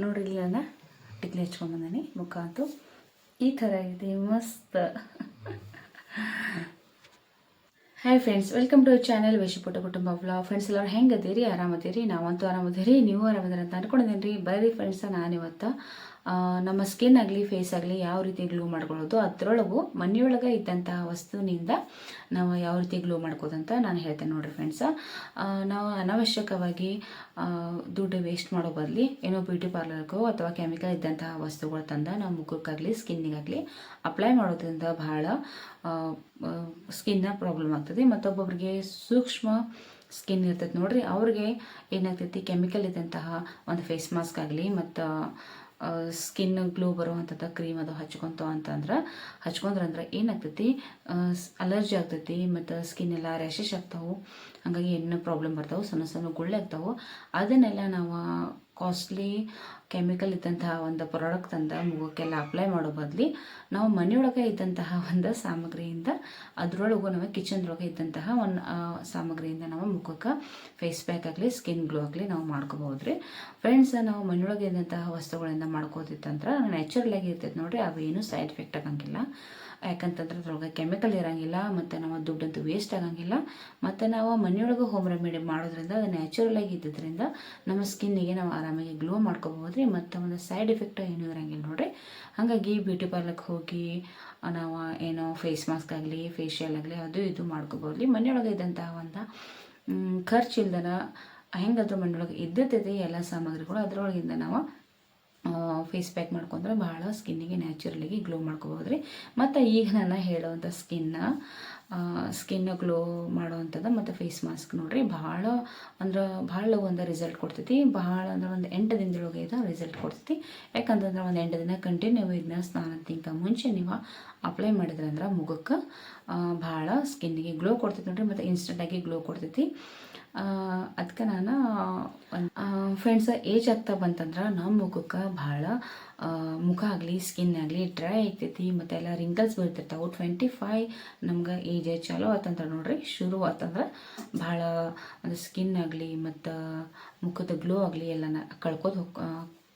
ನೋಡ್ರಿ ಇಲ್ಲೆಲ್ಲ ಟಿಕ್ಲಿ ಟಿಕ್ಲಿ ಹಚ್ಕೊಂಬಂದಿನಿ ಮುಖ ಅಂತೂ ಈ ಥರ ಇದೆ ಮಸ್ತ್. Hi friends welcome to channel ಪುಟ್ಟ ಕುಟುಂಬ ವ್ಲಾ ಫ್ರೆಂಡ್ಸ್ ಎಲ್ಲರೂ ಹೆಂಗೆ ಆರಾಮದೀರಿ? ನಾವಂತೂ ಆರಾಮದೀರಿ ನೀವು ಆರಾಮದಿರಿ ಅಂತ ಅನ್ಕೊಂಡಿದ್ದೀನಿ ರೀ ಬರ್ರಿ ಫ್ರೆಂಡ್ಸ ನಾನಿವತ್ತು. ಆ, ನಮ್ಮ ಸ್ಕಿನ್ ಆಗಲಿ ಫೇಸ್ ಆಗಲಿ ಯಾವ ರೀತಿ ಗ್ಲೋ ಮಾಡ್ಕೊಳ್ಳೋದು, ಅದರೊಳಗೂ ಮನೆಯೊಳಗೆ ಇದ್ದಂತಹ ವಸ್ತುವಿನಿಂದ ನಾವು ಯಾವ ರೀತಿ ಗ್ಲೂ ಮಾಡ್ಕೋದಂತ ನಾನು ಹೇಳ್ತೇನೆ ನೋಡಿರಿ ಫ್ರೆಂಡ್ಸ ನಾವು ಅನಾವಶ್ಯಕವಾಗಿ ದುಡ್ಡು ವೇಸ್ಟ್ ಮಾಡೋ ಬದಲಿ ಏನೋ ಬ್ಯೂಟಿ ಪಾರ್ಲರ್ಗೋ ಅಥವಾ ಕೆಮಿಕಲ್ ಇದ್ದಂತಹ ವಸ್ತುಗಳು ತಂದ ನಾವು ಮುಖಕ್ಕಾಗಲಿ ಸ್ಕಿನ್ನಿಗಾಗಲಿ ಅಪ್ಲೈ ಮಾಡೋದ್ರಿಂದ ಬಹಳ ಸ್ಕಿನ್ನ ಪ್ರಾಬ್ಲಮ್ ಆಗ್ತದೆ. ಮತ್ತೊಬ್ಬೊಬ್ರಿಗೆ ಸೂಕ್ಷ್ಮ ಸ್ಕಿನ್ ಇರ್ತೈತೆ ನೋಡ್ರಿ. ಅವ್ರಿಗೆ ಏನಾಗ್ತೈತಿ? ಕೆಮಿಕಲ್ ಇದ್ದಂತಹ ಒಂದು ಫೇಸ್ ಮಾಸ್ಕ್ ಆಗಲಿ ಮತ್ತು ಸ್ಕಿನ್ ಗ್ಲೋ ಬರುವಂಥದ್ದು ಕ್ರೀಮ್ ಅದು ಹಚ್ಕೊಂತ ಅಂತಂದ್ರೆ ಹಚ್ಕೊಂಡ್ರಂದ್ರೆ ಏನಾಗ್ತೈತಿ? ಅಲರ್ಜಿ ಆಗ್ತೈತಿ ಮತ್ತು ಸ್ಕಿನ್ ಎಲ್ಲ ರ್ಯಾಷಸ್ ಆಗ್ತಾವೆ. ಹಾಗಾಗಿ ಏನು ಪ್ರಾಬ್ಲಮ್ ಬರ್ತಾವೆ, ಸಣ್ಣ ಸಣ್ಣ ಗುಳ್ಳೆ ಆಗ್ತಾವೆ. ಅದನ್ನೆಲ್ಲ ನಾವು ಕಾಸ್ಟ್ಲಿ ಕೆಮಿಕಲ್ ಇದ್ದಂತಹ ಒಂದು ಪ್ರಾಡಕ್ಟ್ ತಂದ ಮುಖಕ್ಕೆಲ್ಲ ಅಪ್ಲೈ ಮಾಡೋ ಬದಲಿ ನಾವು ಮನೆಯೊಳಗೆ ಇದ್ದಂತಹ ಒಂದು ಸಾಮಗ್ರಿಯಿಂದ ಅದರೊಳಗೂ ನಾವು ಕಿಚನ್ದೊಳಗೆ ಇದ್ದಂತಹ ಒಂದು ಸಾಮಗ್ರಿಯಿಂದ ನಾವು ಮುಖಕ್ಕೆ ಫೇಸ್ ಪ್ಯಾಕ್ ಆಗಲಿ ಸ್ಕಿನ್ ಗ್ಲೋ ಆಗಲಿ ನಾವು ಮಾಡ್ಕೋಬಹುದು ರೀ ಫ್ರೆಂಡ್ಸ್ ನಾವು ಮನೆಯೊಳಗೆ ಇದ್ದಂತಹ ವಸ್ತುಗಳಿಂದ ಮಾಡ್ಕೋದಿತ್ತಂದ್ರೆ ನ್ಯಾಚುರಲ್ ಆಗಿ ಇರ್ತೈತೆ ನೋಡಿರಿ ಅವು ಏನು ಸೈಡ್ ಎಫೆಕ್ಟ್ ಆಗಂಗಿಲ್ಲ. ಯಾಕಂತಂದ್ರೆ ಅದ್ರೊಳಗೆ ಕೆಮಿಕಲ್ ಇರಂಗಿಲ್ಲ, ಮತ್ತು ನಾವು ದುಡ್ಡಂತೂ ವೇಸ್ಟ್ ಆಗಂಗಿಲ್ಲ. ಮತ್ತು ನಾವು ಮನೆಯೊಳಗೆ ಹೋಮ್ ರೆಮಿಡಿ ಮಾಡೋದ್ರಿಂದ, ಅದು ನ್ಯಾಚುರಲ್ ಆಗಿ ಇದ್ದಿದ್ದರಿಂದ ನಮ್ಮ ಸ್ಕಿನ್ನಿಗೆ ನಾವು ಆರಾಮಾಗಿ ಗ್ಲೋ ಮಾಡ್ಕೋಬೋದು ರೀ ಮತ್ತು ಒಂದು ಸೈಡ್ ಎಫೆಕ್ಟ್ ಏನೂ ಇರಂಗಿಲ್ಲ ನೋಡಿರಿ. ಹಾಗಾಗಿ ಬ್ಯೂಟಿ ಪಾರ್ಲರ್ಗೆ ಹೋಗಿ, ನಾವು ಏನೋ ಫೇಸ್ ಮಾಸ್ಕ್ ಆಗಲಿ ಫೇಶಿಯಲ್ ಆಗಲಿ, ಅದು ಇದು ಮಾಡ್ಕೋಬೋದು ಮನೆಯೊಳಗೆ ಇದ್ದಂತಹ ಒಂದು ಖರ್ಚಿಲ್ದನ, ಹೆಂಗಾದ್ರೂ ಮನೆಯೊಳಗೆ ಇದ್ದತೈತಿ ಎಲ್ಲ ಸಾಮಗ್ರಿಗಳು, ಅದರೊಳಗಿಂದ ನಾವು ಫೇಸ್ ಪ್ಯಾಕ್ ಮಾಡ್ಕೊಂಡ್ರೆ ಭಾಳ ಸ್ಕಿನ್ನಿಗೆ ನ್ಯಾಚುರಲಿಗೆ ಗ್ಲೋ ಮಾಡ್ಕೋಬೋದು ರೀ ಮತ್ತು ಈಗ ನಾನು ಹೇಳೋವಂಥ ಸ್ಕಿನ್ನ ಸ್ಕಿನ್ ಗ್ಲೋ ಮಾಡೋವಂಥದ್ದು ಮತ್ತು ಫೇಸ್ ಮಾಸ್ಕ್ ನೋಡಿರಿ. ಭಾಳ ಅಂದ್ರೆ ಭಾಳ ಒಂದು ರಿಸಲ್ಟ್ ಕೊಡ್ತೈತಿ. ಭಾಳ ಅಂದ್ರೆ ಒಂದು ಎಂಟು ದಿನದೊಳಗೆ ಇದು ರಿಸಲ್ಟ್ ಕೊಡ್ತೈತಿ. ಯಾಕಂತಂದ್ರೆ ಒಂದು ಎಂಟು ದಿನ ಕಂಟಿನ್ಯೂ ಇದನ್ನ ಸ್ನಾನಕ್ಕಿಂತ ಮುಂಚೆ ನೀವು ಅಪ್ಲೈ ಮಾಡಿದ್ರೆ ಅಂದ್ರೆ ಮುಖಕ್ಕೆ ಭಾಳ ಸ್ಕಿನ್ನಿಗೆ ಗ್ಲೋ ಕೊಡ್ತೈತಿ ನೋಡಿರಿ ಮತ್ತು ಇನ್ಸ್ಟೆಂಟಾಗಿ ಗ್ಲೋ ಕೊಡ್ತೈತಿ. ಅದಕ್ಕೆ ನಾನು ಫ್ರೆಂಡ್ಸ್ ಏಜ್ ಆಗ್ತಾ ಬಂತಂದ್ರೆ ನಮ್ಮ ಮುಖಕ್ಕೆ ಭಾಳ ಮುಖ ಆಗಲಿ ಸ್ಕಿನ್ ಆಗಲಿ ಡ್ರೈ ಆಗ್ತೈತಿ, ಮತ್ತು ಎಲ್ಲ ರಿಂಕಲ್ಸ್ ಬೀಳ್ತಿರ್ತಾವೆ ಟ್ವೆಂಟಿ ಫೈ ನಮ್ಗೆ ಏಜ್ ಚಲೋ ಆತಂದ್ರೆ ನೋಡ್ರಿ. ಶುರು ಆತಂದ್ರೆ ಭಾಳ ಒಂದು ಸ್ಕಿನ್ ಆಗಲಿ, ಮತ್ತು ಮುಖದ ಗ್ಲೋ ಆಗಲಿ ಎಲ್ಲನ ಕಳ್ಕೊತ ಹೋಗ್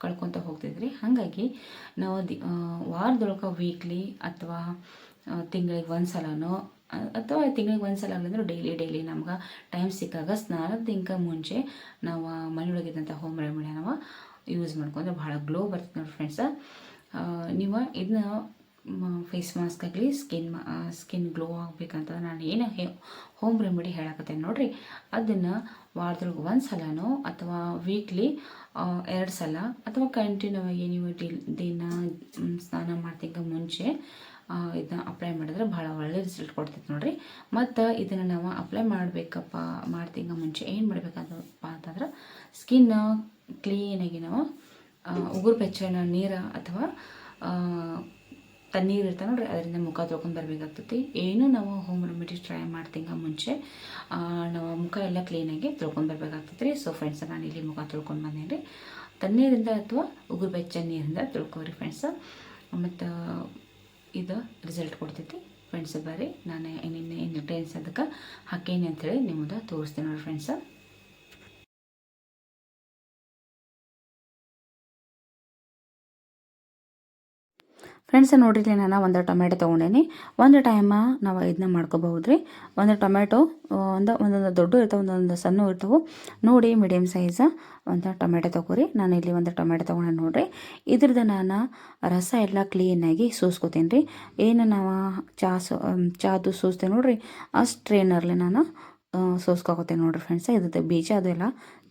ಕಳ್ಕೊತ ಹೋಗ್ತಿದ್ರಿ ಹಾಗಾಗಿ ನಾವು ದಿ ವಾರದೊಳಗೆ ವೀಕ್ಲಿ ಅಥವಾ ತಿಂಗಳಿಗೆ ಒಂದು ಸಲನೋ ಅಥವಾ ತಿಂಗಳಿಗೆ ಒಂದು ಸಲ ಆಗಲಿಂದ್ರೆ ಡೈಲಿ ಡೈಲಿ ನಮ್ಗೆ ಟೈಮ್ ಸಿಕ್ಕಾಗ ಸ್ನಾನದಿಂಕ ಮುಂಚೆ ನಾವು ಮನೆಯೊಳಗಿದ್ದಂಥ ಹೋಮ್ ರೆಮಿಡಿ ನಾವು ಯೂಸ್ ಮಾಡ್ಕೊಂಡ್ರೆ ಭಾಳ ಗ್ಲೋ ಬರ್ತದೆ ನೋಡಿ ಫ್ರೆಂಡ್ಸ ನೀವು ಇದನ್ನ ಫೇಸ್ ಮಾಸ್ಕ್ ಆಗಲಿ ಸ್ಕಿನ್ ಸ್ಕಿನ್ ಗ್ಲೋ ಆಗಬೇಕಂತ ನಾನು ಏನು ಹೇ ಹೋಮ್ ರೆಮಿಡಿ ಹೇಳಕತ್ತೇನೆ ನೋಡಿರಿ. ಅದನ್ನು ವಾರದೊಳಗೆ ಒಂದು ಸಲನೋ ಅಥವಾ ವೀಕ್ಲಿ ಎರಡು ಸಲ ಅಥವಾ ಕಂಟಿನ್ಯೂ ಆಗಿ ನೀವು ದಿನ ಸ್ನಾನ ಮಾಡ್ತಿದ್ದ ಮುಂಚೆ ಇದನ್ನ ಅಪ್ಲೈ ಮಾಡಿದ್ರೆ ಭಾಳ ಒಳ್ಳೆ ರಿಸಲ್ಟ್ ಕೊಡ್ತೈತೆ ನೋಡಿರಿ. ಮತ್ತು ಇದನ್ನು ನಾವು ಅಪ್ಲೈ ಮಾಡಬೇಕಪ್ಪ ಮಾಡ್ತಿಂಗ ಮುಂಚೆ ಏನು ಮಾಡಬೇಕಂತಪ್ಪ ಅಂತಂದ್ರೆ ಸ್ಕಿನ್ನ ಕ್ಲೀನಾಗಿ ನಾವು ಉಗುರು ಬೆಚ್ಚನ ನೀರು ಅಥವಾ ತಣ್ಣೀರು ಇರ್ತಾವೆ ನೋಡ್ರಿ, ಅದರಿಂದ ಮುಖ ತೊಳ್ಕೊಂಡು ಬರಬೇಕಾಗ್ತೈತಿ. ಏನು ನಾವು ಹೋಮ್ ರೆಮಿಡೀಸ್ ಟ್ರೈ ಮಾಡ್ತಿಂಗ ಮುಂಚೆ ನಾವು ಮುಖ ಎಲ್ಲ ಕ್ಲೀನಾಗಿ ತೊಳ್ಕೊಂಡು ಬರ್ಬೇಕಾಗ್ತೈತೆ ರೀ ಸೊ ಫ್ರೆಂಡ್ಸ್ ನಾನು ಇಲ್ಲಿ ಮುಖ ತೊಳ್ಕೊಂಡು ಬಂದೇನೆ ರೀ. ತಣ್ಣೀರಿಂದ ಅಥವಾ ಉಗುರು ಬೆಚ್ಚ ನೀರಿಂದ ತೊಳ್ಕೊರಿ ಫ್ರೆಂಡ್ಸ್ ಮತ್ತು, ಇದು ರಿಸಲ್ಟ್ ಕೊಡ್ತೈತಿ. ಫ್ರೆಂಡ್ಸ್ ಬರ್ರಿ. ನಾನು ಏನೇನು ಇಂಗ್ರೀಡಿಯೆಂಟ್ಸ್ ಅದಕ್ಕೆ ಹಾಕೇನಿ ಅಂಥೇಳಿ ನಿಮ್ಮದು ತೋರಿಸ್ತೀನಿ ನೋಡಿರಿ ಫ್ರೆಂಡ್ಸ ಫ್ರೆಂಡ್ಸ್ ನೋಡಿರಿ ನಾನು ಒಂದು ಟೊಮೆಟೊ ತೊಗೊಂಡೇನಿ. ಒಂದು ಟೈಮ ನಾವು ಇದನ್ನ ಮಾಡ್ಕೋಬಹುದು ರೀ ಒಂದು ಟೊಮೆಟೊ ಒಂದು, ಒಂದೊಂದು ದೊಡ್ಡ ಇರ್ತವೆ, ಒಂದೊಂದು ಸಣ್ಣ ಇರ್ತವೆ. ನೋಡಿ ಮೀಡಿಯಮ್ ಸೈಜ್ ಒಂದು ಟೊಮೆಟೊ ತೊಗೊರಿ. ನಾನು ಇಲ್ಲಿ ಒಂದು ಟೊಮೆಟೊ ತೊಗೊಂಡೆ ನೋಡಿರಿ. ಇದ್ರದ್ದು ನಾನು ರಸ ಎಲ್ಲ ಕ್ಲೀನಾಗಿ ಸೂಸ್ಕೋತೀನಿ ರೀ. ಏನು ನಾವು ಚಾ ಚಾದು ಸೂಸ್ತೇವೆ ನೋಡಿರಿ. ಅಷ್ಟು ಟ್ರೈನರ್ಲಿ ನಾನು ಸೋಸ್ಕೊತೀನಿ ನೋಡಿರಿ ಫ್ರೆಂಡ್ಸ್ ಇದ್ರದ್ದು ಬೀಜ ಅದೆಲ್ಲ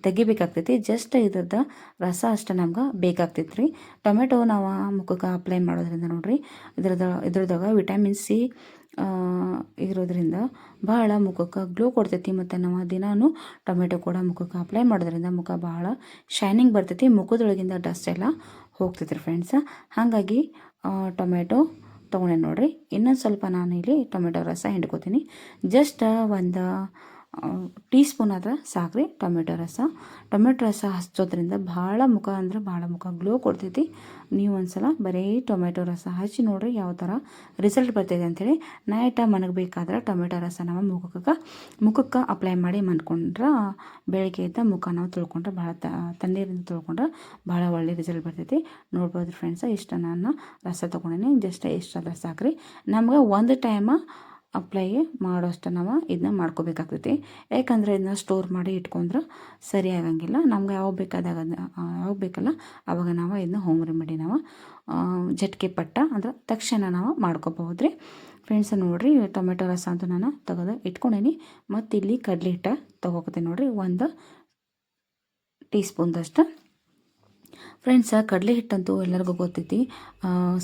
ತೆಗಿಬೇಕಾಗ್ತೈತಿ. ಜಸ್ಟ್ ಇದ್ರದ್ದು ರಸ ಅಷ್ಟೇ ನಮ್ಗೆ ಬೇಕಾಗ್ತೈತಿ ರೀ ಟೊಮೆಟೊ ನಾವು ಮುಖಕ್ಕೆ ಅಪ್ಲೈ ಮಾಡೋದ್ರಿಂದ ನೋಡಿರಿ ಇದ್ರದ ಇದ್ರದಾಗ ವಿಟಮಿನ್ ಸಿ ಇರೋದ್ರಿಂದ ಭಾಳ ಮುಖಕ್ಕೆ ಗ್ಲೋ ಕೊಡ್ತೈತಿ ಮತ್ತು ನಾವು ದಿನಾನು ಟೊಮೆಟೊ ಕೂಡ ಮುಖಕ್ಕೆ ಅಪ್ಲೈ ಮಾಡೋದ್ರಿಂದ ಮುಖ ಭಾಳ ಶೈನಿಂಗ್ ಬರ್ತೈತಿ. ಮುಖದೊಳಗಿಂದ ಡಸ್ಟ್ ಎಲ್ಲ ಹೋಗ್ತೈತಿ ಫ್ರೆಂಡ್ಸ್ ಹಾಗಾಗಿ ಟೊಮೆಟೊ ತೊಗೊಂಡೆ ನೋಡಿರಿ, ಇನ್ನೊಂದು ಸ್ವಲ್ಪ ನಾನು ಇಲ್ಲಿ ಟೊಮೆಟೊ ರಸ ಹಿಂಡ್ಕೋತೀನಿ. ಜಸ್ಟ್ ಒಂದು ಟೀ ಸ್ಪೂನ್ ಆದ್ರೆ ಸಾಕ್ರಿ, ಟೊಮೆಟೊ ರಸ. ಟೊಮೆಟೊ ರಸ ಹಚ್ಚೋದ್ರಿಂದ ಭಾಳ ಮುಖ ಅಂದ್ರೆ ಭಾಳ ಮುಖ ಗ್ಲೋ ಕೊಡ್ತೈತಿ. ನೀವು ಒಂದ್ಸಲ ಬರೀ ಟೊಮೆಟೊ ರಸ ಹಚ್ಚಿ ನೋಡ್ರಿ ಯಾವ ಥರ ರಿಸಲ್ಟ್ ಬರ್ತೈತೆ ಅಂಥೇಳಿ ನೈಟ ಮನಗಬೇಕಾದ್ರೆ ಟೊಮೆಟೊ ರಸ ನಾವು ಮುಖಕ್ಕೆ ಮುಖಕ್ಕೆ ಅಪ್ಲೈ ಮಾಡಿ ಮನ್ಕೊಂಡ್ರೆ ಬೆಳಗ್ಗೆ ಎದ್ದ ಮುಖ ನಾವು ತೊಳ್ಕೊಂಡ್ರೆ ಭಾಳ ತಣ್ಣೀರಿಂದ ತೊಳ್ಕೊಂಡ್ರೆ ಭಾಳ ಒಳ್ಳೆ ರಿಸಲ್ಟ್ ಬರ್ತೈತಿ. ನೋಡ್ಬೋದು ಫ್ರೆಂಡ್ಸ ಇಷ್ಟ ನಾನು ರಸ ತೊಗೊಂಡೇನಿ ಜಸ್ಟ್ ಇಷ್ಟ ರಸ ಹಾಕ್ರಿ. ನಮ್ಗೆ ಒಂದು ಟೈಮ ಅಪ್ಲೈ ಮಾಡೋಷ್ಟು ನಾವು ಇದನ್ನ ಮಾಡ್ಕೋಬೇಕಾಗ್ತೈತಿ. ಯಾಕಂದರೆ ಇದನ್ನ ಸ್ಟೋರ್ ಮಾಡಿ ಇಟ್ಕೊಂಡ್ರೆ ಸರಿ ಆಗಂಗಿಲ್ಲ. ನಮ್ಗೆ ಯಾವಾಗ ಬೇಕಾದಾಗ ಯಾವಾಗ ಬೇಕಲ್ಲ ಆವಾಗ ನಾವು ಇದನ್ನ ಹೋಮ್ ರೆಮಿಡಿ ನಾವು ಜಟ್ಕೆ ಪಟ್ಟ ಅಂದ್ರೆ ತಕ್ಷಣ ನಾವು ಮಾಡ್ಕೋಬಹುದು ರೀ ಫ್ರೆಂಡ್ಸ್ ನೋಡಿರಿ ಟೊಮೆಟೊ ರಸ ಅಂತೂ ನಾನು ತೆಗೆದು ಇಟ್ಕೊಂಡೇನಿ. ಮತ್ತು ಇಲ್ಲಿ ಕಡಲೆ ಹಿಟ್ಟ ತೊಗೋತೀನಿ ನೋಡಿರಿ, ಒಂದು ಟೀ ಸ್ಪೂನ್ದಷ್ಟು ಫ್ರೆಂಡ್ಸ ಕಡಲೆ ಹಿಟ್ಟಂತೂ ಎಲ್ಲರಿಗೂ ಗೊತ್ತೈತಿ.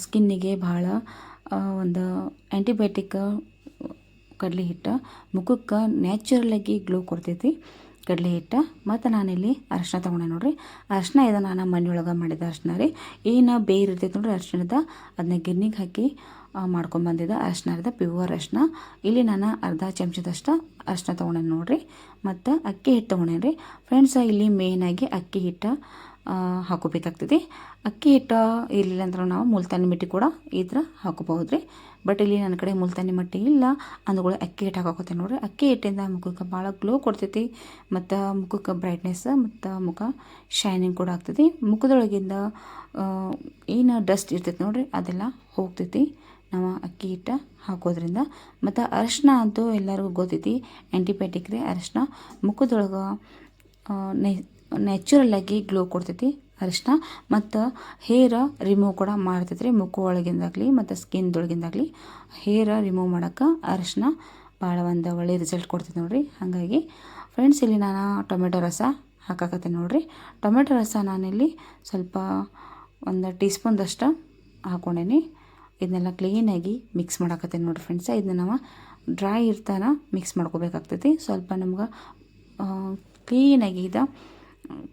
ಸ್ಕಿನ್ನಿಗೆ ಭಾಳ ಒಂದು ಆ್ಯಂಟಿಬಯೋಟಿಕ್ ಕಡಲೆ ಹಿಟ್ಟು. ಮುಖಕ್ಕೆ ನ್ಯಾಚುರಲಾಗಿ ಗ್ಲೋ ಕೊಡ್ತೈತಿ. ಕಡಲೆ ಹಿಟ್ಟು. ಮತ್ತು ನಾನಿಲ್ಲಿ ಅರಶಿನ ತೊಗೊಂಡೆ ನೋಡಿರಿ. ಅರಶಿನ ಇದು ನಾನು ಮನೆಯೊಳಗೆ ಮಾಡಿದ ಅರಶಿನ ರೀ. ಏನು ಬೇರೆ ಇರ್ತೈತೆ ನೋಡಿರಿ ಅರ್ಶಿಣದ. ಅದನ್ನ ಗಿರ್ನಿಗೆ ಹಾಕಿ ಮಾಡ್ಕೊಂಬಂದಿದ್ದ ಅರಶಿನ ಅರ್ಧ ಪ್ಯೂವರ್ ಅರಶಿನ ಇಲ್ಲಿ ನಾನು ಅರ್ಧ ಚಮಚದಷ್ಟು ಅರಶಿನ ತೊಗೊಂಡೆ ನೋಡಿರಿ. ಮತ್ತು ಅಕ್ಕಿ ಹಿಟ್ಟು ತೊಗೊಂಡೇನಿ ರೀ. ಫ್ರೆಂಡ್ಸ ಇಲ್ಲಿ ಮೇಯ್ನಾಗಿ ಅಕ್ಕಿ ಹಿಟ್ಟು. ಹಾಕೋಬೇಕಾಗ್ತದೆ. ಅಕ್ಕಿ ಹಿಟ್ಟು ಇರಲಿಲ್ಲ ಅಂದ್ರೆ ನಾವು ಮುಲ್ತಾನಿ ಮಿಟ್ಟಿ ಕೂಡ ಇದ್ರ ಹಾಕೋಬಹುದು ರೀ ಬಟ್ ಇಲ್ಲಿ ನನ್ನ ಕಡೆ ಮುಲ್ತಾನಿ ಮಟ್ಟಿ ಇಲ್ಲ. ಅಂದ್ಗಳು ಅಕ್ಕಿ ಹಿಟ್ಟು ಹಾಕೋತೀನಿ ನೋಡ್ರಿ. ಅಕ್ಕಿ ಹಿಟ್ಟಿಂದ ಮುಖಕ್ಕೆ ಭಾಳ ಗ್ಲೋ ಕೊಡ್ತೈತಿ. ಮತ್ತು ಮುಖಕ್ಕೆ ಬ್ರೈಟ್ನೆಸ್ ಮತ್ತು ಮುಖ ಶೈನಿಂಗ್ ಕೂಡ ಆಗ್ತೈತಿ. ಮುಖದೊಳಗಿಂದ ಏನು ಡಸ್ಟ್ ಇರ್ತೈತಿ ನೋಡಿರಿ, ಅದೆಲ್ಲ ಹೋಗ್ತೈತಿ. ನಾವು ಅಕ್ಕಿ ಹಿಟ್ಟು ಹಾಕೋದ್ರಿಂದ. ಮತ್ತು ಅರಶಿನ ಅಂತೂ ಎಲ್ಲರಿಗೂ ಗೊತ್ತೈತಿ. ಆ್ಯಂಟಿಬಯೋಟಿಕ್ ರೀ ಅರಶಿನ. ಮುಖದೊಳಗೆ ನೆ ನ್ಯಾಚುರಲ್ಲಾಗಿ ಗ್ಲೋ ಕೊಡ್ತೈತಿ ಅರಿಶಿನ ಮತ್ತು ಹೇರ ರಿಮೂವ್ ಕೂಡ ಮಾಡ್ತೈತೆ ರೀ ಮುಖ ಒಳಗಿಂದಾಗಲಿ ಮತ್ತು ಸ್ಕಿನ್ದೊಳಗಿಂದಾಗಲಿ ಹೇರ ರಿಮೂವ್ ಮಾಡೋಕ್ಕೆ ಅರಿಶಿನ ಭಾಳ ಒಂದು ಒಳ್ಳೆ ರಿಸಲ್ಟ್ ಕೊಡ್ತೈತೆ ನೋಡಿರಿ. ಹಾಗಾಗಿ ಫ್ರೆಂಡ್ಸ್ ಇಲ್ಲಿ ನಾನು ಟೊಮೆಟೊ ರಸ ಹಾಕಾಕತ್ತೀನಿ ನೋಡಿರಿ. ಟೊಮೆಟೊ ರಸ ನಾನಿಲ್ಲಿ ಸ್ವಲ್ಪ ಒಂದು ಟೀ ಸ್ಪೂನ್ದಷ್ಟು ಹಾಕೊಂಡೇನಿ ಇದನ್ನೆಲ್ಲ ಕ್ಲೀನಾಗಿ ಮಿಕ್ಸ್ ಮಾಡಾಕತ್ತೀನಿ ನೋಡಿರಿ ಫ್ರೆಂಡ್ಸ ಇದನ್ನ ನಾವು ಡ್ರೈ ಇರ್ತಾನ ಮಿಕ್ಸ್ ಮಾಡ್ಕೋಬೇಕಾಗ್ತೈತಿ. ಸ್ವಲ್ಪ ನಮ್ಗೆ ಕ್ಲೀನಾಗಿ ಇದು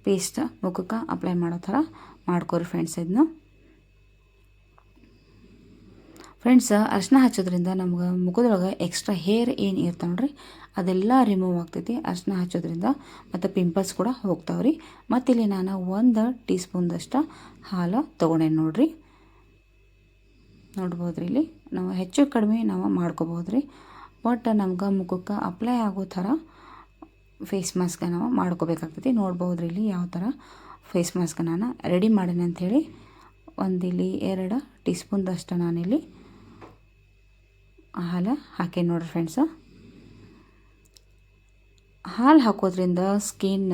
ಪೇಸ್ಟ್ ಮುಖಕ್ಕೆ ಅಪ್ಲೈ ಮಾಡೋ ಥರ ಮಾಡ್ಕೋರಿ ಫ್ರೆಂಡ್ಸ್ ಇದನ್ನ ಫ್ರೆಂಡ್ಸ್ ಅರ್ಶಿನ ಹಚ್ಚೋದ್ರಿಂದ ನಮ್ಗೆ ಮುಖದೊಳಗೆ ಎಕ್ಸ್ಟ್ರಾ ಹೇರ್ ಏನು ಇರ್ತಾವೆ ನೋಡ್ರಿ, ಅದೆಲ್ಲ ರಿಮೂವ್ ಆಗ್ತೈತಿ. ಅರ್ಶಿನ ಹಚ್ಚೋದ್ರಿಂದ ಮತ್ತು ಪಿಂಪಲ್ಸ್ ಕೂಡ ಹೋಗ್ತಾವೆ ರೀ. ಮತ್ತು ಇಲ್ಲಿ ನಾನು ಒಂದು ಟೀ ಸ್ಪೂನ್ದಷ್ಟು ಹಾಲು ತೊಗೊಂಡೇನೆ ನೋಡ್ರಿ. ನೋಡ್ಬೋದು ರೀ ಇಲ್ಲಿ. ನಾವು ಹೆಚ್ಚು ಕಡಿಮೆ ನಾವು ಮಾಡ್ಕೋಬೋದು ರೀ ಬಟ್ ನಮ್ಗೆ ಮುಖಕ್ಕೆ ಅಪ್ಲೈ ಆಗೋ ಥರ ಫೇಸ್ ಮಾಸ್ಕ್ ನಾವು ಮಾಡ್ಕೋಬೇಕಾಗ್ತೈತಿ ನೋಡ್ಬೋದು ಇಲ್ಲಿ ಯಾವ ಥರ ಫೇಸ್ ಮಾಸ್ಕ್ ನಾನು ರೆಡಿ ಮಾಡೀನಿ ಅಂಥೇಳಿ ಒಂದಿಲ್ಲಿ ಎರಡು ಟೀ ಸ್ಪೂನ್ದಷ್ಟು ನಾನಿಲ್ಲಿ ಹಾಲು ಹಾಕಿ ನೋಡ್ರಿ ಫ್ರೆಂಡ್ಸ ಹಾಲು ಹಾಕೋದ್ರಿಂದ ಸ್ಕಿನ್ನ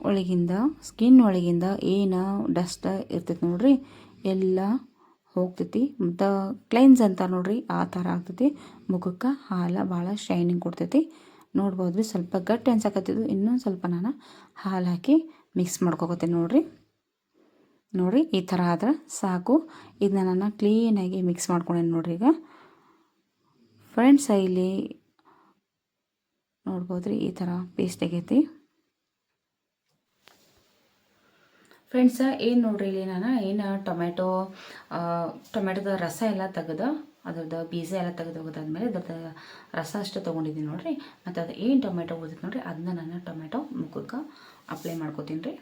ಒಳಗಿಂದ ಸ್ಕಿನ್ ಒಳಗಿಂದ ಏನು ಡಸ್ಟ್ ಇರ್ತೈತೆ ನೋಡ್ರಿ, ಎಲ್ಲ ಹೋಗ್ತೈತಿ. ಮತ್ತು ಕ್ಲೈನ್ಸ್ ಅಂತ ನೋಡ್ರಿ, ಆ ಥರ ಆಗ್ತೈತಿ. ಮುಖಕ್ಕೆ ಹಾಲು ಭಾಳ ಶೈನಿಂಗ್ ಕೊಡ್ತೈತಿ. ನೋಡ್ಬೋದು ರೀ, ಸ್ವಲ್ಪ ಗಟ್ಟಿ ಅನ್ಸಕತ್ತಿದ್ದು. ಇನ್ನೊಂದು ಸ್ವಲ್ಪ ನಾನು ಹಾಲು ಹಾಕಿ ಮಿಕ್ಸ್ ಮಾಡ್ಕೊತೀನಿ ನೋಡ್ರಿ. ನೋಡಿರಿ, ಈ ಥರ ಆದ್ರೆ ಸಾಕು. ಇದನ್ನ ನಾನು ಕ್ಲೀನಾಗಿ ಮಿಕ್ಸ್ ಮಾಡ್ಕೊಂಡೇನೆ ನೋಡ್ರಿ ಈಗ. ಫ್ರೆಂಡ್ಸ್ ಇಲ್ಲಿ? ನೋಡ್ಬೋದು ರೀ ಈ ಥರ ಪೇಸ್ಟ್ ಆಗೈತಿ. ಫ್ರೆಂಡ್ಸ ಏನು ನೋಡ್ರಿ ಇಲ್ಲಿ ನಾನು? ಏನು ಟೊಮೆಟೊ ಟೊಮೆಟೊದ ರಸ ಎಲ್ಲ ತೆಗೆದು, ಅದ್ರದ್ದು ಬೀಜ ಎಲ್ಲ ತೆಗೆದು ಹೋಗೋದಾದ್ಮೇಲೆ ಅದ್ರದ್ದು ರಸ ಅಷ್ಟು ತೊಗೊಂಡಿದ್ದೀನಿ ನೋಡಿರಿ. ಮತ್ತು ಅದು ಏನು ಟೊಮೆಟೊ ಉಳಿದೈತೆ ನೋಡಿರಿ ಅದನ್ನ ನಾನು ಟೊಮೆಟೊ ಮುಖಕ್ಕೆ ಅಪ್ಲೈ ಮಾಡ್ಕೋತೀನಿ ರೀ.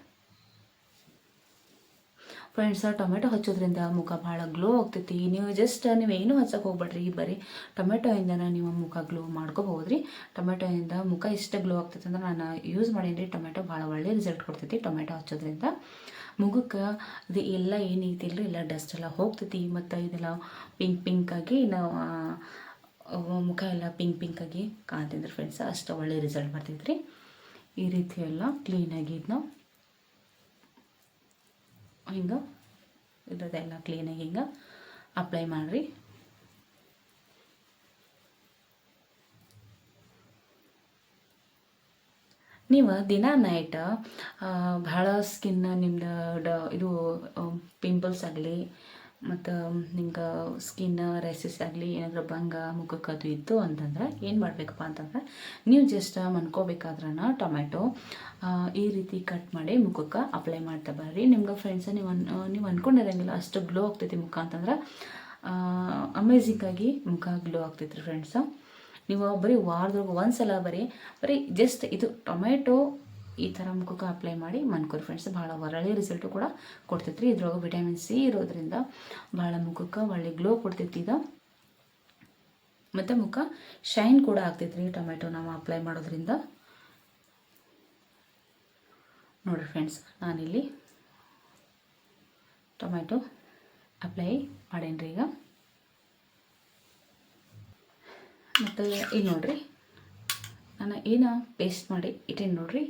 ಫ್ರೆಂಡ್ಸ ಟೊಮೆಟೊ ಹಚ್ಚೋದ್ರಿಂದ ಮುಖ ಭಾಳ ಗ್ಲೋ ಆಗ್ತೈತಿ. ನೀವು ಜಸ್ಟ್ ನೀವು ಏನೂ ಹಚ್ಚಕ್ಕೆ ಹೋಗ್ಬೇಡ್ರಿ ಬರೀ. ಟೊಮೆಟೊಯಿಂದನ ನೀವು ಮುಖ ಗ್ಲೋ ಮಾಡ್ಕೋಬಹುದು ರೀ ಟೊಮೆಟೊಯಿಂದ ಮುಖ ಇಷ್ಟ ಗ್ಲೋ ಆಗ್ತೈತೆ ಅಂದ್ರೆ ನಾನು ಯೂಸ್ ಮಾಡೀನಿ ರೀ ಟೊಮೆಟೊ ಭಾಳ ಒಳ್ಳೆ ರಿಸಲ್ಟ್ ಕೊಡ್ತೈತಿ ಟೊಮೆಟೊ ಹಚ್ಚೋದ್ರಿಂದ. ಮುಖಕ್ಕೆ ಇದು ಎಲ್ಲ ಏನೈತಿಲ್ಲ ಎಲ್ಲ ಡಸ್ಟ್ ಎಲ್ಲ ಹೋಗ್ತೈತಿ. ಮತ್ತು ಇದೆಲ್ಲ ಪಿಂಕ್ ಪಿಂಕಾಗಿ ನಾವು ಮುಖ ಎಲ್ಲ ಪಿಂಕ್ ಪಿಂಕಾಗಿ ಕಾಣ್ತಿದ್ರು ಫ್ರೆಂಡ್ಸ್ ಅಷ್ಟು ಒಳ್ಳೆ ರಿಸಲ್ಟ್ ಬರ್ತೈತ್ರಿ. ಈ ರೀತಿ ಎಲ್ಲ ಕ್ಲೀನಾಗಿ ಇದನ್ನ ಹಿಂಗೆ ಇದ್ರದ್ದೆಲ್ಲ ಕ್ಲೀನಾಗಿ ಹಿಂಗೆ ಅಪ್ಲೈ ಮಾಡಿರಿ. ನೀವು ದಿನ ನೈಟ್ ಭಾಳ ಸ್ಕಿನ್ ನಿಮ್ದು ಡ, ಇದು ಪಿಂಪಲ್ಸ್ ಆಗಲಿ, ಮತ್ತು ನಿಮ್ಗೆ ಸ್ಕಿನ್ ರೆಸಿಸ್ ಆಗಲಿ, ಏನಾದರೂ ಭಂಗ, ಮುಖಕ್ಕೆ ಅದು ಇತ್ತು ಅಂತಂದ್ರೆ ಏನು ಮಾಡಬೇಕಪ್ಪ ಅಂತಂದ್ರೆ, ನೀವು ಜಸ್ಟ್ ಮನ್ಕೋಬೇಕಾದ್ರೆ ಟೊಮೆಟೊ ಈ ರೀತಿ ಕಟ್ ಮಾಡಿ ಮುಖಕ್ಕೆ ಅಪ್ಲೈ ಮಾಡ್ತಾ ಬರ್ರಿ. ನಿಮ್ಗೆ ಫ್ರೆಂಡ್ಸ ನೀವು ಅನ್, ನೀವು ಅಂದ್ಕೊಂಡಿರಂಗಿಲ್ಲ ಅಷ್ಟು ಗ್ಲೋ ಆಗ್ತೈತಿ ಮುಖ ಅಂತಂದ್ರೆ ಅಮೇಝಿಂಗಾಗಿ ಮುಖ ಗ್ಲೋ ಆಗ್ತೈತ್ರಿ ಫ್ರೆಂಡ್ಸ ನೀವು ಬರೀ ವಾರದೊಳಗೆ ಒಂದು ಸಲ ಬರೀ ಬರೀ ಜಸ್ಟ್ ಇದು ಟೊಮೆಟೊ ಈ ಥರ ಮುಖಕ್ಕೆ ಅಪ್ಲೈ ಮಾಡಿ ಮನ್ಕೋರಿ ಫ್ರೆಂಡ್ಸ್ ಭಾಳ ಒಳ್ಳೆ ರಿಸಲ್ಟು ಕೂಡ ಕೊಡ್ತೈತ್ರಿ. ಇದ್ರೊಳಗೆ ವಿಟಮಿನ್ ಸಿ ಇರೋದ್ರಿಂದ ಭಾಳ ಮುಖಕ್ಕೆ ಒಳ್ಳೆ ಗ್ಲೋ ಕೊಡ್ತೈತಿ ಈಗ ಮತ್ತು ಮುಖ ಶೈನ್ ಕೂಡ ಆಗ್ತೈತ್ರಿ ಟೊಮೆಟೊ ನಾವು ಅಪ್ಲೈ ಮಾಡೋದ್ರಿಂದ. ನೋಡಿರಿ ಫ್ರೆಂಡ್ಸ್ ನಾನಿಲ್ಲಿ ಟೊಮೆಟೊ ಅಪ್ಲೈ ಮಾಡೇನ್ರಿ ಈಗ. ಮತ್ತು ಇಲ್ಲಿ ನೋಡ್ರಿ. ನಾನು ಏನು ಪೇಸ್ಟ್ ಮಾಡಿ ಇಟ್ಟೇನಿ ನೋಡ್ರಿ.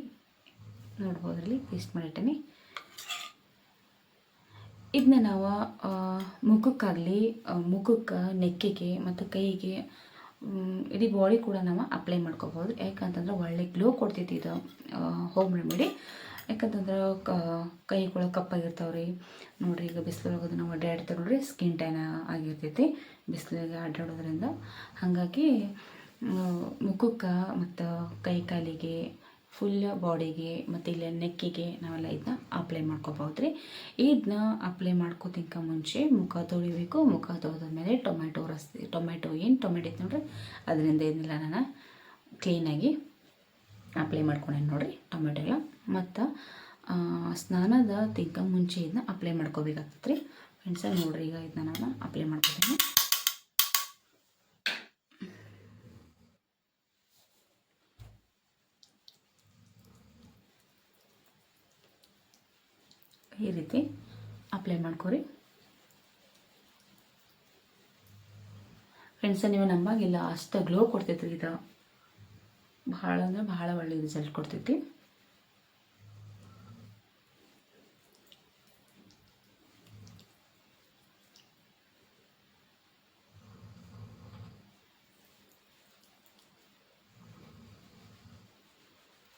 ನೋಡ್ಬೋದ್ರಲ್ಲಿ ಪೇಸ್ಟ್ ಮಾಡಿ ಇಟ್ಟೇನಿ. ಇದನ್ನ ನಾವು ಮುಖಕ್ಕಾಗಲಿ ಮುಖಕ್ಕೆ, ನೆಕ್ಕಿಗೆ ಮತ್ತು ಕೈಗೆ ಇಡೀ ಬಾಡಿ ಕೂಡ ನಾವು ಅಪ್ಲೈ ಮಾಡ್ಕೋಬೋದು. ಯಾಕಂತಂದ್ರೆ ಒಳ್ಳೆ ಗ್ಲೋ ಕೊಡ್ತೈತಿ ಇದು ಹೋಮ್ ರೆಮಿಡಿ ಯಾಕಂತಂದ್ರೆ ಕೈಗಳು ಕಪ್ಪಾಗಿರ್ತಾವೆ ರೀ ನೋಡಿರಿ, ಈಗ ಬಿಸಿಲೊಳಗೆ ನಾವು ಅಡ್ಡಾಡ್ತೀವಿ ನೋಡ್ರಿ ಸ್ಕಿನ್ ಟ್ಯಾನ್ ಆಗಿರ್ತೈತಿ. ಬಿಸಿಲಿಗೆ ಅಡ್ಡಾಡೋದ್ರಿಂದ ಹಾಗಾಗಿ ಮುಖಕ್ಕೆ ಮತ್ತು ಕೈ ಕಾಲಿಗೆ ಫುಲ್ ಬಾಡಿಗೆ ಮತ್ತು ಇಲ್ಲಿ ನೆಕ್ಕಿಗೆ ನಾವೆಲ್ಲ ಇದನ್ನ ಅಪ್ಲೈ ಮಾಡ್ಕೋಬಹುದು ರೀ ಇದನ್ನ ಅಪ್ಲೈ ಮಾಡ್ಕೋತಿಂಕ ಮುಂಚೆ ಮುಖ ತೊಳಿಬೇಕು. ಮುಖ ತೊಳೆದ್ಮೇಲೆ ಟೊಮೆಟೊ ರಸ ಟೊಮೆಟೊ ಏನು ಟೊಮೆಟೊ ಇತ್ತು ನೋಡ್ರಿ. ಅದರಿಂದ ಏನಿಲ್ಲ ನಾನು ಕ್ಲೀನಾಗಿ ಅಪ್ಲೈ ಮಾಡ್ಕೊಂಡೇನಿ ನೋಡಿರಿ ಟೊಮೆಟೊ ಎಲ್ಲ ಮತ್ತು ಸ್ನಾನದ ತಿಂಕ ಮುಂಚೆ ಇದನ್ನ ಅಪ್ಲೈ ಮಾಡ್ಕೋಬೇಕಾಗ್ತದೆ ರೀ ಫ್ರೆಂಡ್ಸ ನೋಡಿರಿ ಈಗ ಇದನ್ನ ನಾನು ಅಪ್ಲೈ ಮಾಡ್ಕೊತೀನಿ. ಈ ರೀತಿ ಅಪ್ಲೈ ಮಾಡ್ಕೋರಿ. ಫ್ರೆಂಡ್ಸ ನೀವು ನಂಬಾಗಿಲ್ಲ, ಅಷ್ಟು ಗ್ಲೋ ಕೊಡ್ತೈತ್ರಿ ಇದು ಭಾಳ ಅಂದ್ರೆ ಭಾಳ ಒಳ್ಳೆ ರಿಸಲ್ಟ್ ಕೊಡ್ತೈತಿ.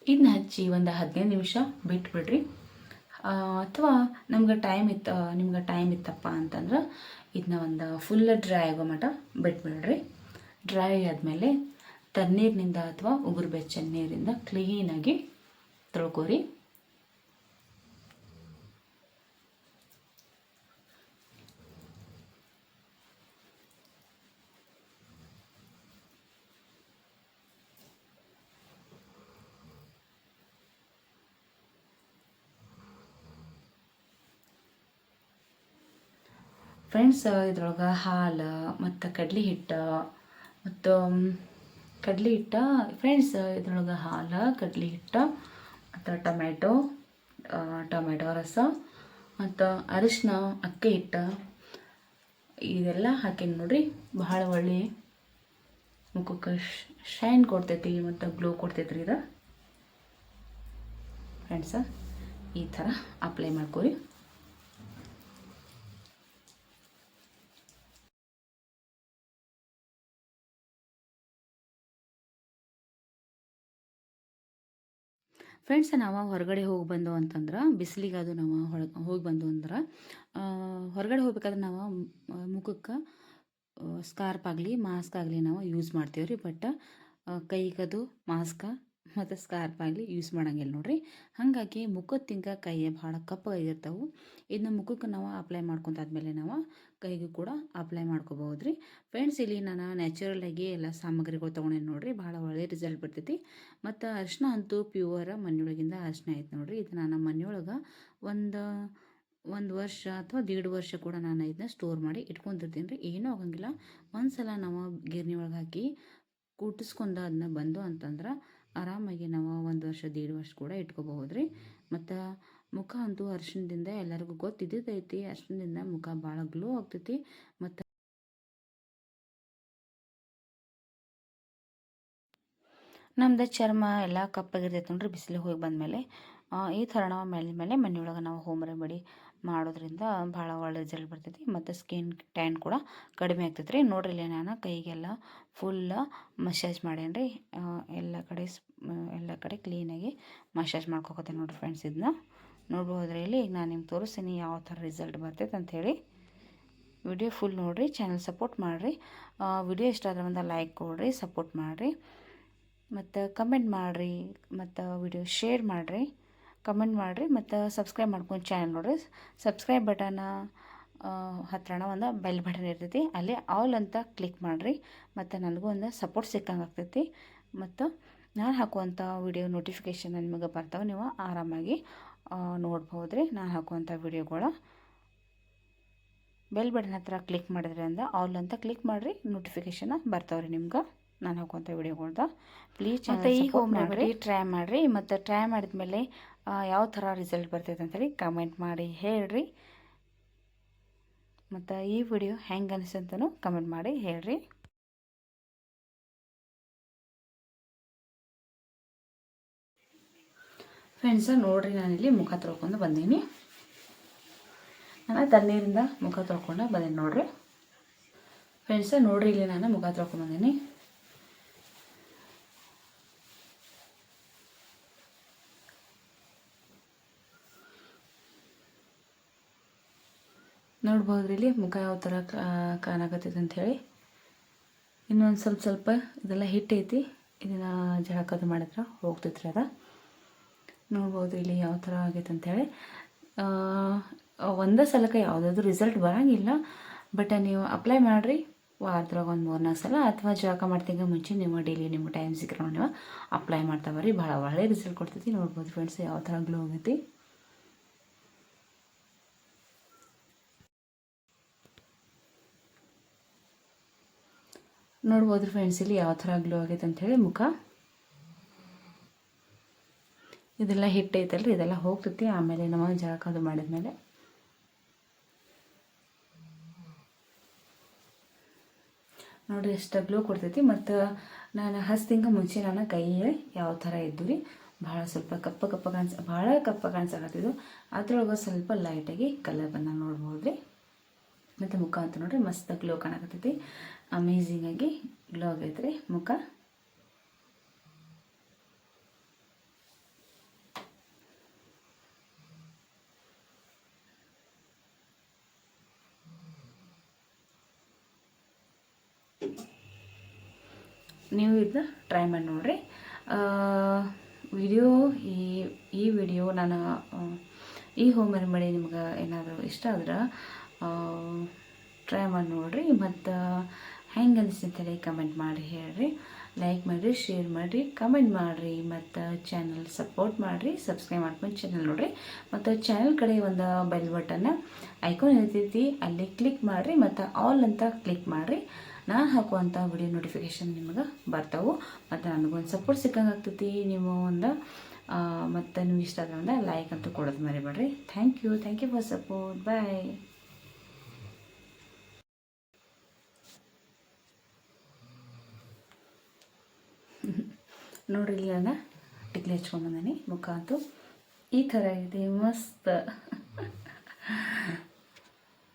ಇದನ್ನ ಹಚ್ಚಿ ಒಂದು ಹದಿನೈದು ನಿಮಿಷ ಬಿಟ್ಬಿಡ್ರಿ. ಅಥವಾ ನಮ್ಗೆ ಟೈಮ್ ಇತ್ತು, ನಿಮ್ಗೆ ಟೈಮ್ ಇತ್ತಪ್ಪ ಅಂತಂದ್ರೆ ಇದನ್ನ ಒಂದು ಫುಲ್ ಡ್ರೈ ಆಗೋ ಮಟ್ಟ ಬಿಟ್ಬಿಡ್ರಿ. ಡ್ರೈ ಆದಮೇಲೆ ತಣ್ಣೀರಿನಿಂದ ಅಥವಾ ಉಗುರು ಬೆಚ್ಚ ನೀರಿಂದ ಕ್ಲೀನಾಗಿ ತೊಳ್ಕೊರಿ. ಫ್ರೆಂಡ್ಸ್ ಇದ್ರೊಳಗೆ ಹಾಲು ಮತ್ತು ಕಡ್ಲೆ ಹಿಟ್ಟು ಮತ್ತು ಕಡ್ಲೆ ಹಿಟ್ಟ. ಫ್ರೆಂಡ್ಸ್ ಇದ್ರೊಳಗೆ ಹಾಲು, ಕಡ್ಲೆ ಹಿಟ್ಟ, ಮತ್ತು ಟೊಮ್ಯಾಟೊ ಟೊಮ್ಯಾಟೊ ರಸ, ಮತ್ತು ಅರಿಶಿನ ಅಕ್ಕಿ ಹಿಟ್ಟ. ಇದೆಲ್ಲ ಹಾಕೀನಿ ನೋಡ್ರಿ ಭಾಳ ಒಳ್ಳೆ ಮುಖಕ್ಕೆ ಶೈನ್ ಕೊಡ್ತೈತಿ ಮತ್ತು ಗ್ಲೋ ಕೊಡ್ತೈತ್ರಿ ಇದು. ಫ್ರೆಂಡ್ಸ ಈ ಥರ ಅಪ್ಲೈ ಮಾಡ್ಕೊರಿ. ಫ್ರೆಂಡ್ಸ್ ನಾವು ಹೊರಗಡೆ ಹೋಗಿ ಬಂದು ಅಂತಂದ್ರೆ, ಬಿಸಿಲಿಗೆ ಅದು ನಾವು ಹೋಗಿ ಬಂದು ಅಂದ್ರೆ ಹೊರಗಡೆ ಹೋಗ್ಬೇಕಾದ್ರೆ ನಾವು ಮುಖಕ್ಕೆ ಸ್ಕಾರ್ಪ್ ಆಗಲಿ ಮಾಸ್ಕ್ ಆಗಲಿ ನಾವು ಯೂಸ್ ಮಾಡ್ತೀವಿ ರೀ ಬಟ್ ಕೈಗದು ಮಾಸ್ಕ ಮತ್ತು ಸ್ಕಾರ್ಪ್ ಆಗಲಿ ಯೂಸ್ ಮಾಡೋಂಗಿಲ್ಲ ನೋಡ್ರಿ. ಹಾಗಾಗಿ ಮುಖದ ತಿಂಕ ಕೈ ಭಾಳ ಕಪ್ಪಾಗಿರ್ತಾವೆ ಇದನ್ನ ಮುಖಕ್ಕೆ ನಾವು ಅಪ್ಲೈ ಮಾಡ್ಕೊಂತಾದ್ಮೇಲೆ ನಾವು ಕೈಗೂ ಕೂಡ ಅಪ್ಲೈ ಮಾಡ್ಕೋಬಹುದು ರೀ ಫ್ರೆಂಡ್ಸ್ ಇಲ್ಲಿ ನಾನು ನ್ಯಾಚುರಲ್ ಆಗಿ ಎಲ್ಲ ಸಾಮಗ್ರಿಗಳು ತೊಗೊಂಡೇನೆ ನೋಡ್ರಿ. ಭಾಳ ಒಳ್ಳೆ ರಿಸಲ್ಟ್ ಬರ್ತೈತಿ ಮತ್ತು ಅರಿಶಿನ ಅಂತೂ ಪ್ಯೂವರ ಮನೆಯೊಳಗಿಂದ ಅರಿಶಿನ ಆಯ್ತು ನೋಡ್ರಿ. ಇದು ನಾನು ಮನೆಯೊಳಗೆ ಒಂದು ಒಂದು ವರ್ಷ ಅಥವಾ ದೀಡ್ ವರ್ಷ ಕೂಡ ನಾನು ಇದನ್ನ ಸ್ಟೋರ್ ಮಾಡಿ ಇಟ್ಕೊಂಡಿರ್ತೀನಿ ರೀ ಏನೂ ಆಗಂಗಿಲ್ಲ. ಒಂದು ಸಲ ನಾವು ಗಿರ್ನಿ ಒಳಗೆ ಹಾಕಿ ಕೂಟಿಸ್ಕೊಂಡು ಅದನ್ನ ಬಂದು ಅಂತಂದ್ರೆ ಆರಾಮಾಗಿ ನಾವು ಒಂದು ವರ್ಷ ದೀಡ್ ವರ್ಷ ಕೂಡ ಇಟ್ಕೋಬಹುದು ರೀ ಮತ್ತು ಮುಖ ಅಂತೂ ಅರ್ಶಿಣದಿಂದ ಎಲ್ಲರಿಗೂ ಗೊತ್ತಿದ್ದೈತಿ ಅರ್ಶಿಣದಿಂದ ಮುಖ ಭಾಳ ಗ್ಲೋ ಆಗ್ತೈತಿ. ಮತ್ತು ನಮ್ದು ಚರ್ಮ ಎಲ್ಲ ಕಪ್ಪಾಗಿರ್ತೈತೆ ನೋಡ್ರಿ ಬಿಸಿಲಿಗೆ ಹೋಗಿ ಬಂದಮೇಲೆ. ಈ ಥರ ನಾವು ಮೇಲೆ ಮೇಲೆ ಮನೆಯೊಳಗೆ ನಾವು ಹೋಮ್ ರೆಮಿಡಿ ಮಾಡೋದ್ರಿಂದ ಭಾಳ ಒಳ್ಳೆ ರಿಸಲ್ಟ್ ಬರ್ತೈತಿ. ಮತ್ತು ಸ್ಕಿನ್ ಟ್ಯಾನ್ ಕೂಡ ಕಡಿಮೆ ಆಗ್ತೈತೆ ರೀ ನೋಡ್ರಿ ಇಲ್ಲಿ ನಾನು ಕೈಗೆಲ್ಲ ಫುಲ್ ಮಸಾಜ್ ಮಾಡೇನಿ ರೀ ಎಲ್ಲ ಕಡೆ ಎಲ್ಲ ಕಡೆ ಕ್ಲೀನಾಗಿ ಮಸಾಜ್ ಮಾಡ್ಕೊಕತ್ತೆ ನೋಡಿರಿ ಫ್ರೆಂಡ್ಸ್ ಇದನ್ನ ನೋಡ್ಬೋದ್ರಿ ಇಲ್ಲಿ ಈಗ ನಾನು ನಿಮ್ಗೆ ತೋರಿಸ್ತೀನಿ ಯಾವ ಥರ ರಿಸಲ್ಟ್ ಬರ್ತೈತೆ ಅಂಥೇಳಿ ವಿಡಿಯೋ ಫುಲ್ ನೋಡಿರಿ ಚಾನಲ್ ಸಪೋರ್ಟ್ ಮಾಡಿರಿ. ವಿಡಿಯೋ ಇಷ್ಟ ಆದ್ರೆ ಒಂದು ಲೈಕ್ ಕೊಡ್ರಿ ಸಪೋರ್ಟ್ ಮಾಡಿರಿ. ಮತ್ತು ಕಮೆಂಟ್ ಮಾಡಿರಿ, ಮತ್ತು ವಿಡಿಯೋ ಶೇರ್ ಮಾಡಿರಿ. ಕಮೆಂಟ್ ಮಾಡಿರಿ ಮತ್ತು ಸಬ್ಸ್ಕ್ರೈಬ್ ಮಾಡ್ಕೊಂಡು ಚಾನಲ್ ನೋಡಿರಿ. ಸಬ್ಸ್ಕ್ರೈಬ್ ಬಟನ ಹತ್ರಣ ಒಂದು ಬೆಲ್ ಬಟನ್ ಇರ್ತೈತಿ. ಅಲ್ಲಿ ಆಲ್ ಅಂತ ಕ್ಲಿಕ್ ಮಾಡಿರಿ. ಮತ್ತು ನನಗೂ ಒಂದು ಸಪೋರ್ಟ್ ಸಿಕ್ಕಂಗೆ ಆಗ್ತೈತಿ ಮತ್ತು ನಾನು ಹಾಕುವಂಥ ವಿಡಿಯೋ ನೋಟಿಫಿಕೇಷನ್ ನಿಮಗೆ ಬರ್ತಾವೆ. ನೀವು ಆರಾಮಾಗಿ ನೋಡ್ಬೋದು ರೀ ನಾನು ಹಾಕುವಂಥ ವಿಡಿಯೋಗಳ ಬೆಲ್ ಬಟನ್ ಹತ್ರ ಕ್ಲಿಕ್ ಮಾಡಿದ್ರೆ ಅಂದ ಆಲ್ ಅಂತ ಕ್ಲಿಕ್ ಮಾಡಿರಿ. ನೋಟಿಫಿಕೇಷನ್ ಬರ್ತಾವ್ರಿ ನಿಮ್ಗೆ. ನಾನು ಹಾಕುವಂಥ ವಿಡಿಯೋಗಳ್ದ ಪ್ಲೀಸ್ ಮತ್ತು ಈ ಹೋಮ್ ಟ್ರೈ ಮಾಡಿರಿ. ಮತ್ತು ಟ್ರೈ ಮಾಡಿದ್ಮೇಲೆ ಯಾವ ಥರ ರಿಸಲ್ಟ್ ಬರ್ತೈತೆ ಅಂತೇಳಿ ಕಮೆಂಟ್ ಮಾಡಿ ಹೇಳ್ರಿ. ಮತ್ತು ಈ ವಿಡಿಯೋ ಹೆಂಗೆ ಅನಿಸಂತನೂ ಕಮೆಂಟ್ ಮಾಡಿ ಹೇಳ್ರಿ. ಫ್ರೆಂಡ್ಸ ನೋಡ್ರಿ ನಾನಿಲ್ಲಿ ಮುಖ ತೊಳ್ಕೊಂಡು ಬಂದೀನಿ. ನಾನು ತಣ್ಣೀರಿಂದ ಮುಖ ತೊಳ್ಕೊಂಡು ಬಂದೀನಿ ನೋಡ್ರಿ. ಫ್ರೆಂಡ್ಸ ನೋಡ್ರಿ ಇಲ್ಲಿ ನಾನು ಮುಖ ತೊಳ್ಕೊಂಡು ಬಂದೀನಿ. ನೋಡ್ಬೋದ್ರಿ ಇಲ್ಲಿ ಮುಖ ಯಾವ ಥರ ಕಾಣಕತ್ತೈತೆ ಅಂಥೇಳಿ. ಇನ್ನೊಂದು ಸ್ವಲ್ಪ ಸ್ವಲ್ಪ ಇದೆಲ್ಲ ಹಿಟ್ಟೈತಿ ಇದನ್ನು ಜಳಕದ ಮಾಡಿದ್ರೆ ಹೋಗ್ತೈತ್ರಿ ಅದ. ನೋಡ್ಬೋದು ಇಲ್ಲಿ ಯಾವ ಥರ ಆಗೈತೆ ಅಂಥೇಳಿ. ಒಂದೇ ಸಲಕ್ಕೆ ಯಾವುದಾದ್ರೂ ರಿಸಲ್ಟ್ ಬರೋಂಗಿಲ್ಲ ಬಟ್ ನೀವು ಅಪ್ಲೈ ಮಾಡಿರಿ. ವಾರದ್ರಾಗ ಒಂದು ಮೂರು ನಾಲ್ಕು ಸಲ ಅಥವಾ ಜಳಕ ಮಾಡ್ತೀನಿ ಮುಂಚೆ ನಿಮ್ಮ ಡೈಲಿ ನಿಮ್ಮ ಟೈಮ್ ಸಿಕ್ಕರೆ ನೀವು ಅಪ್ಲೈ ಮಾಡ್ತಾ ಬರ್ರಿ. ಭಾಳ ಒಳ್ಳೆ ರಿಸಲ್ಟ್ ಕೊಡ್ತೈತಿ. ನೋಡ್ಬೋದು ಫ್ರೆಂಡ್ಸ್ ಯಾವ ಥರ ಗ್ಲೋ ಆಗೈತಿ. ನೋಡ್ಬೋದು ಫ್ರೆಂಡ್ಸ್ ಇಲ್ಲಿ ಯಾವ ಥರ ಗ್ಲೋ ಆಗೈತೆ ಅಂಥೇಳಿ ಮುಖ. ಇದೆಲ್ಲ ಹಿಟ್ಟೈತಲ್ರಿ ಇದೆಲ್ಲ ಹೋಗ್ತೈತಿ. ಆಮೇಲೆ ನಮ್ಮ ಜಳಕ ಅದು ಮಾಡಿದ್ಮೇಲೆ. ನೋಡಿರಿ ಎಷ್ಟು ಗ್ಲೋ ಕೊಡ್ತೈತಿ. ಮತ್ತು ನಾನು ಹಸ್ತಿಂಗ ಮುಂಚೆ ನಾನು ಕೈ ಯಾವ ಥರ ಇದ್ದು ರೀ ಭಾಳ ಸ್ವಲ್ಪ ಕಪ್ಪ ಕಪ್ಪ ಕಾಣಿಸ್, ಭಾಳ ಕಪ್ಪ ಕಾಣಿಸಕತ್ತಿದ್ದು ಅದ್ರೊಳಗೆ ಸ್ವಲ್ಪ ಲೈಟಾಗಿ ಕಲರ್ ಬಂದ ನೋಡ್ಬೋದು ರೀ ಮತ್ತು ಮುಖ ಅಂತ ನೋಡ್ರಿ ಮಸ್ತ್ ಗ್ಲೋ ಕಾಣಕತ್ತೈತಿ. ಅಮೇಝಿಂಗಾಗಿ ಗ್ಲೋ ಆಗೈತೆ ರೀ ಮುಖ. ನೀವು ಇದನ್ನ ಟ್ರೈ ಮಾಡಿ ನೋಡಿರಿ. ವಿಡಿಯೋ ಈ ಈ ವಿಡಿಯೋ ನಾನು ಈ ಹೋಮ್ ರೆಮಿಡಿ ನಿಮ್ಗೆ ಏನಾದರೂ ಇಷ್ಟ ಆದ್ರೆ ಟ್ರೈ ಮಾಡಿ ನೋಡಿರಿ. ಮತ್ತು ಹೆಂಗೆ ಅನಿಸ್ತಂತೇಳಿ ಕಮೆಂಟ್ ಮಾಡಿ ಹೇಳ್ರಿ. ಲೈಕ್ ಮಾಡಿರಿ ಶೇರ್ ಮಾಡಿರಿ ಕಮೆಂಟ್ ಮಾಡಿರಿ, ಮತ್ತು ಚಾನಲ್ ಸಪೋರ್ಟ್ ಮಾಡಿರಿ ಸಬ್ಸ್ಕ್ರೈಬ್ ಮಾಡ್ಕೊಂಡು ಚಾನಲ್ ನೋಡಿರಿ. ಮತ್ತು ಚಾನಲ್ ಕಡೆ ಒಂದು ಬೆಲ್ ಬಟನ್ನ ಐಕಾನ್ ಇರ್ತೈತಿ, ಅಲ್ಲಿ ಕ್ಲಿಕ್ ಮಾಡಿರಿ, ಮತ್ತು ಆಲ್ ಅಂತ ಕ್ಲಿಕ್ ಮಾಡಿರಿ. ನಾನು ಹಾಕುವಂಥ ವಿಡಿಯೋ ನೋಟಿಫಿಕೇಶನ್ ನಿಮಗೆ ಬರ್ತಾವೆ. ಮತ್ತು ನನಗೊಂದು ಸಪೋರ್ಟ್ ಸಿಕ್ಕಂಗೆ ಆಗ್ತೈತಿ. ನೀವು ಒಂದು ಮತ್ತು ನೀವು ಇಷ್ಟ ಆದ್ರೆ ಲೈಕ್ ಅಂತೂ ಕೊಡೋದು ಮರಿಬೇಡ್ರಿ. Thank you thank you for support bye ನೋಡಿ ಇಲ್ಲಿ ನಾನು ಟಿಕ್ಲಿ ಹಚ್ಕೊಂಡು ಮುಖ ಅಂತೂ ಈ ಥರ ಇದೆ. ಮಸ್ತ್.